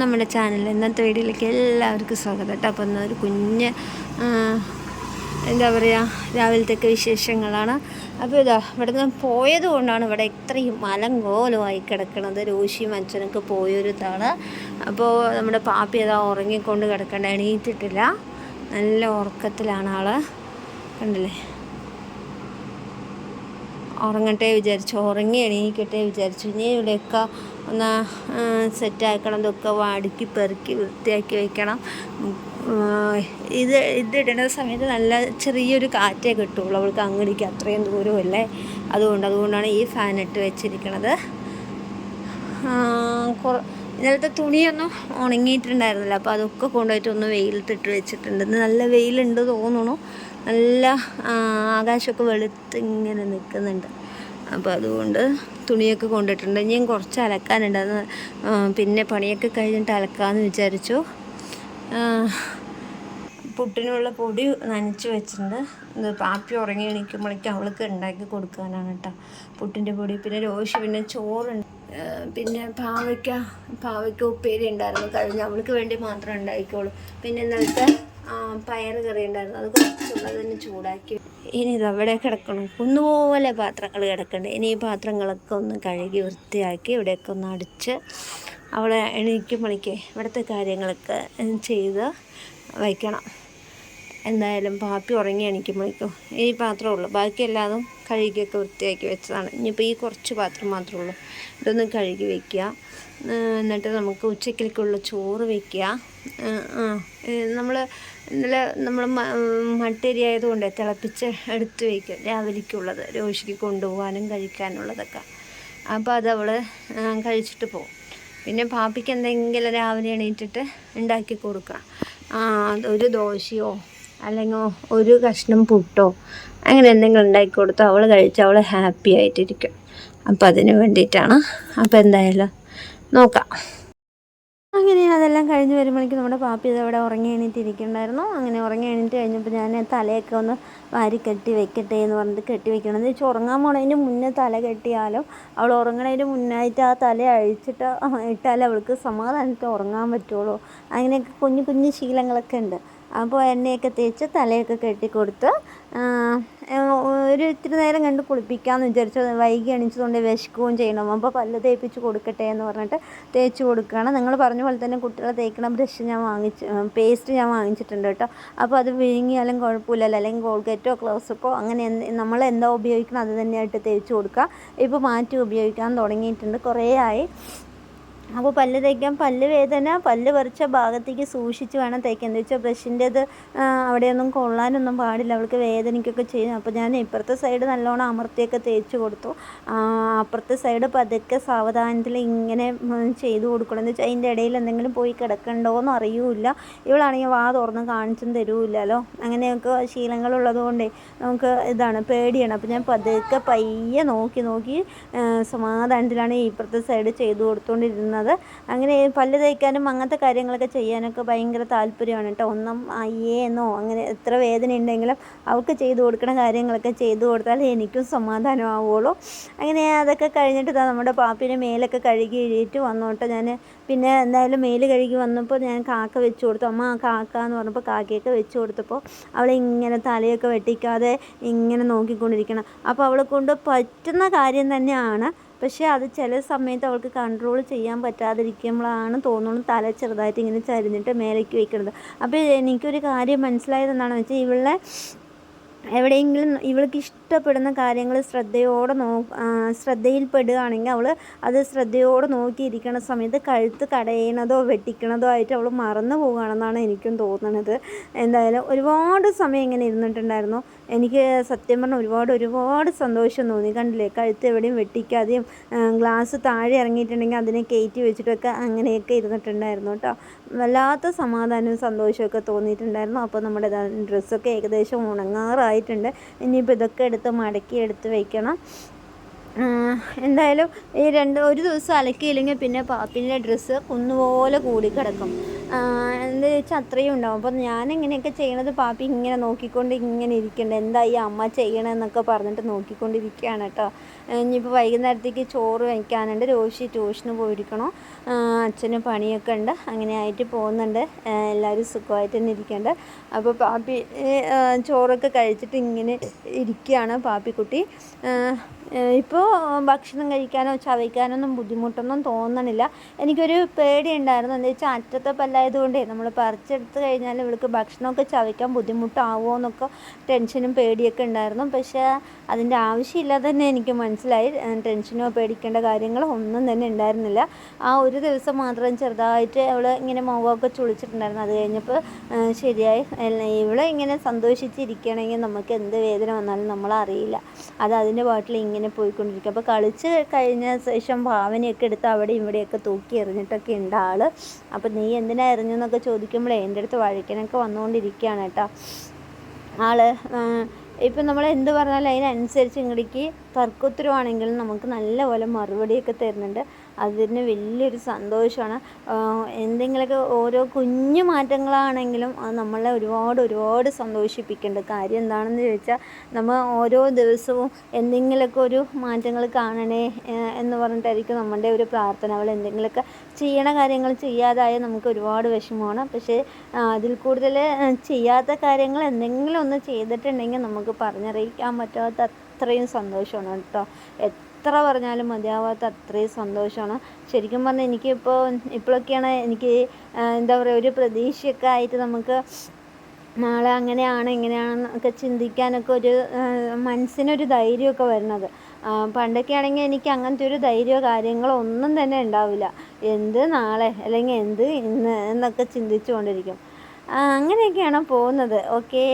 നമ്മുടെ ചാനൽ ഇന്നത്തെ വീഡിയോയിലേക്ക് എല്ലാവർക്കും സ്വാഗതം കേട്ടോ. അപ്പോൾ ഒരു കുഞ്ഞ് എന്താ പറയുക രാവിലത്തേക്ക് വിശേഷങ്ങളാണ്. അപ്പോൾ ഇതാ ഇവിടെ നിന്ന് പോയത് കൊണ്ടാണ് ഇവിടെ ഇത്രയും മലങ്കോലമായി കിടക്കുന്നത് രോഷിയും അച്ഛനൊക്കെ പോയൊരു ഇതാണ് അപ്പോൾ നമ്മുടെ പാപ്പി അതാ ഉറങ്ങിക്കൊണ്ട് കിടക്കേണ്ട എണീറ്റിട്ടില്ല. നല്ല ഉറക്കത്തിലാണ് ആൾ കണ്ടില്ലേ? ഉറങ്ങട്ടെ വിചാരിച്ചു. ഉറങ്ങി എണീക്കട്ടെ വിചാരിച്ചു. ഇനി ഇവിടെയൊക്കെ ഒന്ന് സെറ്റാക്കണം ഇതൊക്കെ വാടുക്കി പെറുക്കി വൃത്തിയാക്കി വയ്ക്കണം ഇത് ഇതിടുന്ന സമയത്ത് നല്ല ചെറിയൊരു കാറ്റേ കിട്ടുള്ളൂ. അവൾക്ക് അങ്ങടിക്ക് അത്രയും ദൂരമല്ലേ അതുകൊണ്ട് അതുകൊണ്ടാണ് ഈ ഫാൻ ഇട്ട് വെച്ചിരിക്കണത്. ഇന്നലത്തെ തുണിയൊന്നും ഉണങ്ങിയിട്ടുണ്ടായിരുന്നില്ല. അപ്പോൾ അതൊക്കെ കൊണ്ടുപോയിട്ട് ഒന്ന് വെയിലത്തിട്ട് വെച്ചിട്ടുണ്ട്. നല്ല വെയിലുണ്ട് തോന്നുന്നു നല്ല ആകാശമൊക്കെ വെളുത്ത് ഇങ്ങനെ നിൽക്കുന്നുണ്ട്. അപ്പോൾ അതുകൊണ്ട് തുണിയൊക്കെ കൊണ്ടിട്ടുണ്ട്. ഇനിയും കുറച്ച് അലക്കാനുണ്ട്. അത് പിന്നെ പണിയൊക്കെ കഴിഞ്ഞിട്ട് അലക്കാമെന്ന് വിചാരിച്ചു. പുട്ടിനുള്ള പൊടി നനച്ച് വെച്ചിട്ടുണ്ട്. ഇത് പാപ്പി ഉറങ്ങി എണീക്കുമ്പോഴേക്കും അവൾക്ക് ഉണ്ടാക്കി കൊടുക്കാനാണ് കേട്ടോ. പുട്ടിന്റെ പൊടി പിന്നെ രോഷി പിന്നെ ചോറുണ്ട്. പിന്നെ പാവയ്ക്ക പാവയ്ക്ക ഉപ്പേരി ഉണ്ടായിരുന്നു. കഴിഞ്ഞ അവൾക്ക് വേണ്ടി മാത്രം ഉണ്ടാക്കിക്കോളൂ. പിന്നെ ഇന്നലത്തെ പയർ കറി ഉണ്ടായിരുന്നു. അത് കുറച്ചുള്ളത് തന്നെ ചൂടാക്കി. ഇനി ഇത് അവിടെ കിടക്കണം. കുന്നുപോലെ പാത്രങ്ങൾ കിടക്കണ്ട്. ഇനി ഈ പാത്രങ്ങളൊക്കെ ഒന്ന് കഴുകി വൃത്തിയാക്കി ഇവിടെയൊക്കെ ഒന്ന് അടിച്ച് അവളെ എണീക്കുമ്പോഴേക്ക് ഇവിടുത്തെ കാര്യങ്ങളൊക്കെ ചെയ്ത് വയ്ക്കണം. എന്തായാലും പാപ്പി ഉറങ്ങി എണീക്കുമ്പോഴേക്കും ഈ പാത്രമേ ഉള്ളൂ. ബാക്കി എല്ലാതും കഴുകിയൊക്കെ വൃത്തിയാക്കി വെച്ചതാണ്. ഇനിയിപ്പോൾ ഈ കുറച്ച് പാത്രം മാത്രമേ ഉള്ളൂ. ഇതൊന്ന് കഴുകി വെക്കുക. എന്നിട്ട് നമുക്ക് ഉച്ചക്കിലേക്കുള്ള ചോറ് വെക്കുക. നമ്മൾ ഇന്നലെ നമ്മൾ മട്ടരി ആയതുകൊണ്ട് തിളപ്പിച്ച് എടുത്ത് വയ്ക്കും രാവിലേക്കുള്ളത് രോഷിക്ക് കൊണ്ടുപോകാനും കഴിക്കാനുള്ളതൊക്കെ. അപ്പോൾ അത് അവൾ കഴിച്ചിട്ട് പോകും പിന്നെ പാപ്പിക്ക് എന്തെങ്കിലും രാവിലെ എണീറ്റിട്ട് ഉണ്ടാക്കി കൊടുക്കുക. ഒരു ദോശയോ അല്ലെങ്കിൽ ഒരു കഷ്ണം പുട്ടോ അങ്ങനെ എന്തെങ്കിലും ഉണ്ടാക്കി കൊടുത്തോ അവൾ കഴിച്ച് അവൾ ഹാപ്പി ആയിട്ടിരിക്കും. അപ്പം അതിന് വേണ്ടിയിട്ടാണ്. അപ്പം എന്തായാലും നോക്കാം. അങ്ങനെ അതെല്ലാം കഴിഞ്ഞ് വരുമ്പോഴേക്കും നമ്മുടെ പാപ്പി ഇത് അവിടെ ഉറങ്ങി എണീറ്റിരിക്കണ്ടായിരുന്നു അങ്ങനെ ഉറങ്ങി എണീറ്റ് കഴിഞ്ഞപ്പോൾ ഞാൻ തലയൊക്കെ ഒന്ന് വാരി കെട്ടി വെക്കട്ടെ എന്ന് പറഞ്ഞിട്ട് കെട്ടി വെക്കണം. എന്ന് വെച്ചാൽ ഉറങ്ങാൻ പോണതിന് മുന്നേ തല കെട്ടിയാലോ അവൾ ഉറങ്ങണതിന് മുന്നായിട്ട് ആ തല അഴിച്ചിട്ട് ഇട്ടാലേ അവൾക്ക് സമാധാനത്തിൽ ഉറങ്ങാൻ പറ്റുള്ളൂ. അങ്ങനെയൊക്കെ കുഞ്ഞു കുഞ്ഞു ശീലങ്ങളൊക്കെ ഉണ്ട്. അപ്പോൾ എണ്ണയൊക്കെ തേച്ച് തലയൊക്കെ കെട്ടിക്കൊടുത്ത് ഒരു ഇത്തിരി നേരം കണ്ട് കുളിപ്പിക്കാമെന്ന് വിചാരിച്ചു. വൈകി എണീച്ചതുകൊണ്ട് വിശക്കുകയും ചെയ്യണം. അപ്പോൾ പല്ല് തേപ്പിച്ച് കൊടുക്കട്ടെ എന്ന് പറഞ്ഞിട്ട് തേച്ച് കൊടുക്കുകയാണ്. നിങ്ങൾ പറഞ്ഞ പോലെ തന്നെ കുട്ടികളെ തേക്കണ ബ്രഷ് ഞാൻ വാങ്ങിച്ച് പേസ്റ്റ് ഞാൻ വാങ്ങിച്ചിട്ടുണ്ട് കേട്ടോ. അപ്പോൾ അത് വിഴുങ്ങിയാലും കുഴപ്പമില്ലല്ലോ. അല്ലെങ്കിൽ കോൾഗേറ്റോ ക്ലോസപ്പോ അങ്ങനെ നമ്മൾ എന്താ ഉപയോഗിക്കണം അത് തന്നെയായിട്ട് തേച്ച് കൊടുക്കുക. ഇപ്പോൾ മാറ്റി ഉപയോഗിക്കാൻ തുടങ്ങിയിട്ടുണ്ട്. കുറേ ആയി. അപ്പോൾ പല്ല് തേക്കാൻ പല്ല് വേദന പല്ല് പറിച്ച ഭാഗത്തേക്ക് സൂക്ഷിച്ച് വേണം തേക്കാൻ. എന്താ വെച്ചാൽ ബ്രഷിന്റേത് അവിടെയൊന്നും കൊള്ളാനൊന്നും പാടില്ല. അവൾക്ക് വേദനയ്ക്കൊക്കെ ചെയ്യും അപ്പോൾ ഞാൻ ഇപ്പുറത്തെ സൈഡ് നല്ലോണം അമർത്തിയൊക്കെ തേച്ച് കൊടുത്തു. അപ്പുറത്തെ സൈഡ് പതുക്കെ സാവധാനത്തിൽ ഇങ്ങനെ ചെയ്തു കൊടുക്കണം. എന്ന് വെച്ചാൽ അതിന്റെ ഇടയിൽ എന്തെങ്കിലും പോയി കിടക്കണ്ടോയെന്ന് അറിയൂല ഇവളാണെങ്കിൽ വാ തുറന്ന് കാണിച്ചും തരൂല്ലല്ലോ. അങ്ങനെയൊക്കെ ശീലങ്ങളുള്ളത് കൊണ്ടേ നമുക്ക് ഇതാണ് പേടിയാണ്. അപ്പോൾ ഞാൻ പതുക്കെ പയ്യെ നോക്കി നോക്കി സമാധാനത്തിലാണ് ഇപ്പുറത്തെ സൈഡ് ചെയ്തു കൊടുത്തുകൊണ്ടിരുന്നത് അങ്ങനെ പല്ല് തേക്കാനും അങ്ങനത്തെ കാര്യങ്ങളൊക്കെ ചെയ്യാനൊക്കെ ഭയങ്കര താല്പര്യമാണ് കേട്ടോ. ഒന്നും അയ്യേന്നോ അങ്ങനെ എത്ര വേദന ഉണ്ടെങ്കിലും അവൾക്ക് ചെയ്തു കൊടുക്കുന്ന കാര്യങ്ങളൊക്കെ ചെയ്തു കൊടുത്താൽ എനിക്കും സമാധാനമാവുള്ളൂ. അങ്ങനെ അതൊക്കെ കഴിഞ്ഞിട്ട് നമ്മുടെ പാപ്പിനെ മേലൊക്കെ കഴുകി എഴുതിയിട്ട് വന്നോട്ടെ ഞാൻ പിന്നെ എന്തായാലും മേൽ കഴുകി വന്നപ്പോൾ ഞാൻ കാക്ക വെച്ചു കൊടുത്തു. അമ്മ കാക്ക എന്ന് പറഞ്ഞപ്പോൾ കാക്കയൊക്കെ വെച്ചു കൊടുത്തപ്പോൾ അവളെ ഇങ്ങനെ തലയൊക്കെ വെട്ടിക്കാതെ ഇങ്ങനെ നോക്കിക്കൊണ്ടിരിക്കണം. അപ്പോൾ അവളെ കൊണ്ട് പറ്റുന്ന കാര്യം തന്നെയാണ് പക്ഷേ അത് ചില സമയത്ത് അവൾക്ക് കൺട്രോൾ ചെയ്യാൻ പറ്റാതിരിക്കുമ്പോഴാണ് തോന്നുന്നു തല ചെറുതായിട്ട് ഇങ്ങനെ ചരിഞ്ഞിട്ട് മേലേക്ക് വെക്കുന്നത്. അപ്പോൾ എനിക്കൊരു കാര്യം മനസ്സിലായത് എന്താണെന്ന് വെച്ചാൽ ഇവളെ എവിടെയെങ്കിലും ഇവൾക്ക് ഇഷ്ടപ്പെടുന്ന കാര്യങ്ങൾ ശ്രദ്ധയോടെ നോ ശ്രദ്ധയിൽപ്പെടുകയാണെങ്കിൽ അവൾ അത് ശ്രദ്ധയോടെ നോക്കിയിരിക്കുന്ന സമയത്ത് കഴുത്ത് കടയണതോ വെട്ടിക്കണതോ ആയിട്ട് അവൾ മറന്നു പോകുകയാണെന്നാണ് എനിക്കും തോന്നുന്നത്. എന്തായാലും ഒരുപാട് സമയം ഇങ്ങനെ ഇരുന്നിട്ടുണ്ടായിരുന്നു. എനിക്ക് സത്യം പറഞ്ഞാൽ ഒരുപാട് ഒരുപാട് സന്തോഷം തോന്നി. കണ്ടില്ലേ? കഴുത്ത് എവിടെയും വെട്ടിക്കാതെയും ഗ്ലാസ് താഴെ ഇറങ്ങിയിട്ടുണ്ടെങ്കിൽ അതിനെ കയറ്റി വെച്ചിട്ടൊക്കെ അങ്ങനെയൊക്കെ ഇരുന്നിട്ടുണ്ടായിരുന്നു കേട്ടോ. വല്ലാത്ത സമാധാനവും സന്തോഷമൊക്കെ തോന്നിയിട്ടുണ്ടായിരുന്നു. അപ്പോൾ നമ്മുടെ ഡ്രസ്സൊക്കെ ഏകദേശം ഉണങ്ങാറായിട്ടുണ്ട് ഇനിയിപ്പോൾ ഇതൊക്കെ എടുത്ത് മടക്കി എടുത്ത് വയ്ക്കണം എന്തായാലും ഈ രണ്ട് ഒരു ദിവസം അലക്കിയില്ലെങ്കിൽ പിന്നെ പാപ്പിന്റെ ഡ്രസ്സ് കുന്നുപോലെ കൂടിക്കിടക്കും. എന്താ വെച്ചാൽ അത്രയും ഉണ്ടാവും. അപ്പം ഞാൻ ഇങ്ങനെയൊക്കെ ചെയ്യണത്? പാപ്പി ഇങ്ങനെ നോക്കിക്കൊണ്ട് ഇങ്ങനെ ഇരിക്കണ്ട. എന്താ ഈ അമ്മ ചെയ്യണമെന്നൊക്കെ പറഞ്ഞിട്ട് നോക്കിക്കൊണ്ടിരിക്കുകയാണ് കേട്ടോ. ഇനിയിപ്പോൾ വൈകുന്നേരത്തേക്ക് ചോറ് വയ്ക്കാനുണ്ട്. രോഷി ട്യൂഷന് പോയിരിക്കണം. അച്ഛന് പണിയൊക്കെ ഉണ്ട്. അങ്ങനെ ആയിട്ട് പോകുന്നുണ്ട്. എല്ലാവരും സുഖമായിട്ട് തന്നെ ഇരിക്കേണ്ട. അപ്പോൾ പാപ്പി ചോറൊക്കെ കഴിച്ചിട്ട് ഇങ്ങനെ ഇരിക്കുകയാണ് പാപ്പിക്കുട്ടി. ഇപ്പോൾ ഭക്ഷണം കഴിക്കാനോ ചവയ്ക്കാനോ ഒന്നും ബുദ്ധിമുട്ടൊന്നും തോന്നണില്ല. എനിക്കൊരു പേടിയുണ്ടായിരുന്നു. എന്താ വെച്ചാൽ അറ്റത്തെ പല്ലായതുകൊണ്ടേ നമ്മൾ പറിച്ചെടുത്ത് കഴിഞ്ഞാൽ ഇവൾക്ക് ഭക്ഷണമൊക്കെ ചവയ്ക്കാൻ ബുദ്ധിമുട്ടാവുമോ എന്നൊക്കെ ടെൻഷനും പേടിയൊക്കെ ഉണ്ടായിരുന്നു. പക്ഷേ അതിന്റെ ആവശ്യമില്ലാതെ തന്നെ എനിക്ക് മനസ്സിലായി. ടെൻഷനോ പേടിക്കേണ്ട കാര്യങ്ങളോ ഒന്നും തന്നെ ഉണ്ടായിരുന്നില്ല. ആ ഒരു ദിവസം മാത്രം ചെറുതായിട്ട് അവൾ ഇങ്ങനെ മുഖമൊക്കെ ചുളിച്ചിട്ടുണ്ടായിരുന്നു. അത് കഴിഞ്ഞപ്പോൾ ശരിയായി. ഇവളെ ഇങ്ങനെ സന്തോഷിച്ചിരിക്കണമെങ്കിൽ നമുക്ക് എന്ത് വേദന വന്നാലും നമ്മളറിയില്ല അത് അതിന്റെ പാട്ടിൽ ഇങ്ങനെ പോയിക്കൊണ്ടിരിക്കും. അപ്പോൾ കളിച്ച് കഴിഞ്ഞ ശേഷം ഭാവനയൊക്കെ എടുത്ത് അവിടെ ഇവിടെയൊക്കെ തൂക്കി എറിഞ്ഞിട്ടൊക്കെ ഉണ്ട് ആൾ അപ്പോൾ നീ എന്തിനാ എറിഞ്ഞെന്നൊക്കെ ചോദിക്കുമ്പോഴേ എന്റെ അടുത്ത് വഴിക്കനൊക്കെ വന്നുകൊണ്ടിരിക്കുകയാണ് കേട്ടോ. ആൾ ഇപ്പം നമ്മൾ എന്ത് പറഞ്ഞാലും അതിനനുസരിച്ച് ഇങ്ങടേക്ക് തർക്കോത്തരവാണെങ്കിലും നമുക്ക് നല്ലപോലെ മറുപടിയൊക്കെ തരുന്നുണ്ട്. അതിന് വലിയൊരു സന്തോഷമാണ്. എന്തെങ്കിലുമൊക്കെ ഓരോ കുഞ്ഞു മാറ്റങ്ങളാണെങ്കിലും അത് നമ്മളെ ഒരുപാട് ഒരുപാട് സന്തോഷിപ്പിക്കുന്നുണ്ട് കാര്യം എന്താണെന്ന് ചോദിച്ചാൽ നമ്മൾ ഓരോ ദിവസവും എന്തെങ്കിലുമൊക്കെ ഒരു മാറ്റങ്ങൾ കാണണേ എന്ന് പറഞ്ഞിട്ടായിരിക്കും നമ്മളുടെ ഒരു പ്രാർത്ഥന. അവൾ എന്തെങ്കിലുമൊക്കെ ചെയ്യണ കാര്യങ്ങൾ ചെയ്യാതായ നമുക്ക് ഒരുപാട് വിഷമമാണ്. പക്ഷേ അതിൽ കൂടുതൽ ചെയ്യാത്ത കാര്യങ്ങൾ എന്തെങ്കിലും ഒന്ന് ചെയ്തിട്ടുണ്ടെങ്കിൽ നമുക്ക് പറഞ്ഞറിയിക്കാൻ പറ്റാത്ത അത്രയും സന്തോഷമാണ് കേട്ടോ. എത്ര പറഞ്ഞാലും മതിയാവാത്ത അത്രയും സന്തോഷമാണ്. ശരിക്കും പറഞ്ഞാൽ എനിക്കിപ്പോൾ ഇപ്പോഴൊക്കെയാണ് എനിക്ക് എന്താ പറയുക ഒരു പ്രതീക്ഷയൊക്കെ ആയിട്ട് നമുക്ക് നാളെ അങ്ങനെയാണ് ഇങ്ങനെയാണെന്നൊക്കെ ചിന്തിക്കാനൊക്കെ ഒരു മനസ്സിനൊരു ധൈര്യമൊക്കെ വരുന്നത്. പണ്ടൊക്കെ ആണെങ്കിൽ എനിക്ക് അങ്ങനത്തെ ഒരു ധൈര്യമോ കാര്യങ്ങളോ ഒന്നും തന്നെ ഉണ്ടാവില്ല. എന്ത് നാളെ അല്ലെങ്കിൽ എന്ത് ഇന്ന് എന്നൊക്കെ ചിന്തിച്ചുകൊണ്ടിരിക്കും. അങ്ങനെയൊക്കെയാണ് പോകുന്നത്. ഓക്കേ.